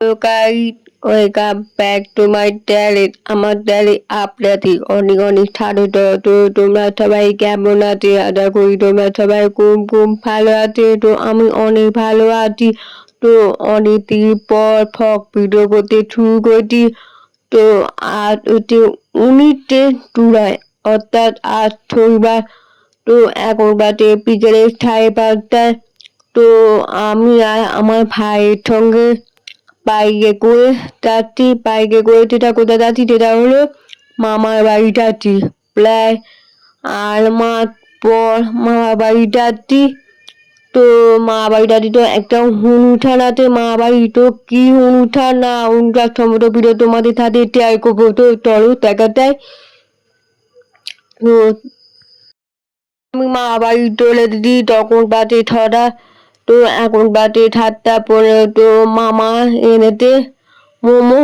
তো guys welcome back to my channel. আমার চ্যানেলে আপনাদের অনেক অনেক স্বাগত। তো তোমরা সবাই কেমন আছে? আশা করি তোমরা সবাই খুব খুব ভালো আছে। তো আমি অনেক ভালো আছি। তো অনেক দিন পর ফক ভিডিও করতে শুরু করেছি। তো আজ হচ্ছে উনিশে জুলাই, অর্থাৎ আজ শনিবার। তো এখন বাজে বিকেলে সাড়ে পাঁচটায়। তো আমি আর আমার ভাইয়ের সঙ্গে বাইকে করে যাচ্ছি বাইকে করে যেটা কোথায় যাচ্ছি? যেটা হলো মামার বাড়ি যাচ্ছি প্রায় আর মাস পর মামার বাড়ি যাচ্ছি তো, মা বাড়ি যাচ্ছি তো একটা অনুষ্ঠান আছে। মা বাড়ি তো কি অনুষ্ঠান না অনুষ্ঠান সম্মত ভিডিও তোমাদের সাথে শেয়ার করব। তো, চলো দেখা যায় আমি মা বাড়ি চলে দিই তখন বাজে ছটা। তো এখন বাজে ঠাট্টা পরে তো মামা এনেতে মোমো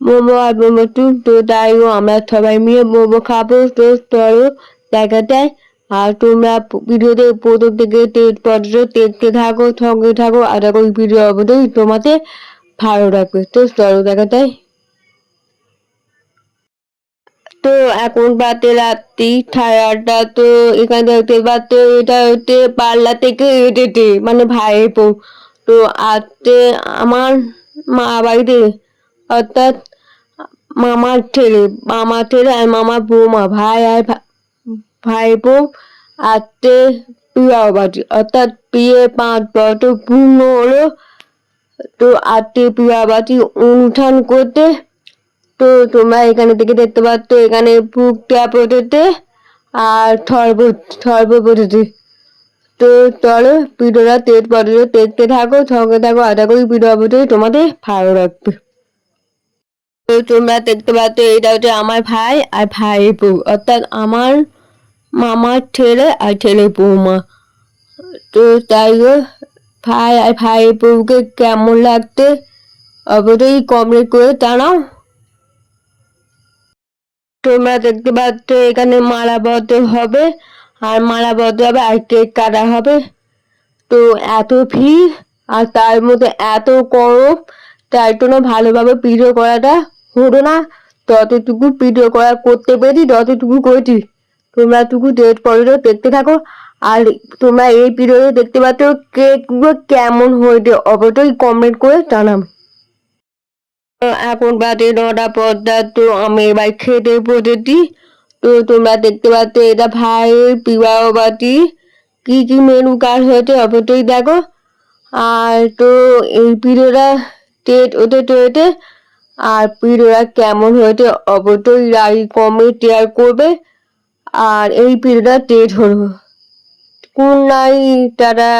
মোমো আর মোমো তো তাইও আমরা সবাই মিলে মোমো খাব, তো চলো দেখা যায় আর তোমরা ভিডিওতে প্রথম থেকে পর্যন্ত দেখতে থাকো, সঙ্গে থাকো। আর এখন ভিডিও অবশ্যই তোমাদের ভালো লাগবে তো চলো দেখা তো এখন বাতে রাত্রি আটটা তো এখানে দেখতে পাচ্ছ, এটা হচ্ছে পাল্লা থেকে এটেতে মানে বউ। তো আজকে আমার মা বাড়িতে অর্থাৎ মামার ছেলে মামার ছেলে আর মামার বৌমা, ভাই আর ভা- ভাই বউ আজকে বিবাহ বাড়ি অর্থাৎ বিয়ে পাঁচ বছর পূর্ণ হলো। তো বিবাহ বাড়ি অনুষ্ঠান করতে তো তোমরা এখানে থেকে দেখতে পাচ্ছ এখানে পুকটা পড়েছে আর সর্ব সর্ব পড়েছে তো চলো ভিডিওটা তেজ পড়ে দেখতে থাকো, সঙ্গে থাকো। আশা করি ভিডিও অবশ্যই তোমাদের ভালো লাগবে। তো তোমরা দেখতে পাচ্ছ এটা হচ্ছে আমার ভাই আর ভাইয়ের বউ। অর্থাৎ আমার মামার ছেলে আর ছেলে বৌমা। তো তাই ভাই আর ভাইয়ের বউকে কেমন লাগতে অবশ্যই কমেন্ট করে জানাও। তোমরা দেখতে পাচ্ছ এখানে মালা বদ্ধ হবে, আর মালা বদ্ধ হবে, আর কেক কাটা হবে। তো এত ভিড়, আর তার মধ্যে এত গরম, তাই জন্য ভালোভাবে ভিডিও করাটা হলো না। ততটুকু ভিডিও করা করতে পেরেছি ততটুকু করেছি। তোমরা টুকু ডেট পর্যন্ত দেখতে থাকো। আর তোমরা এই ভিডিওতে দেখতে পাচ্ছ কেকগুলো কেমন হয়েছে, অবশ্যই কমেন্ট করে জানাবে এখন বাজে নটা পর্দা তো আমি এবার খেতে বসেছি তো তোমরা দেখতে পাচ্ছ, এটা ভাইয়ের বিবাহ বাড়ি কি কি মেনু কার্ড হয়েছে অবশ্যই দেখো। আর তো এই ভিডিওটা টেট ওতে চলেছে আর ভিডিওটা কেমন হয়েছে অবশ্যই লাইক কমে শেয়ার করবে। আর এই ভিডিওটা টেট হলো। কোন নাই তারা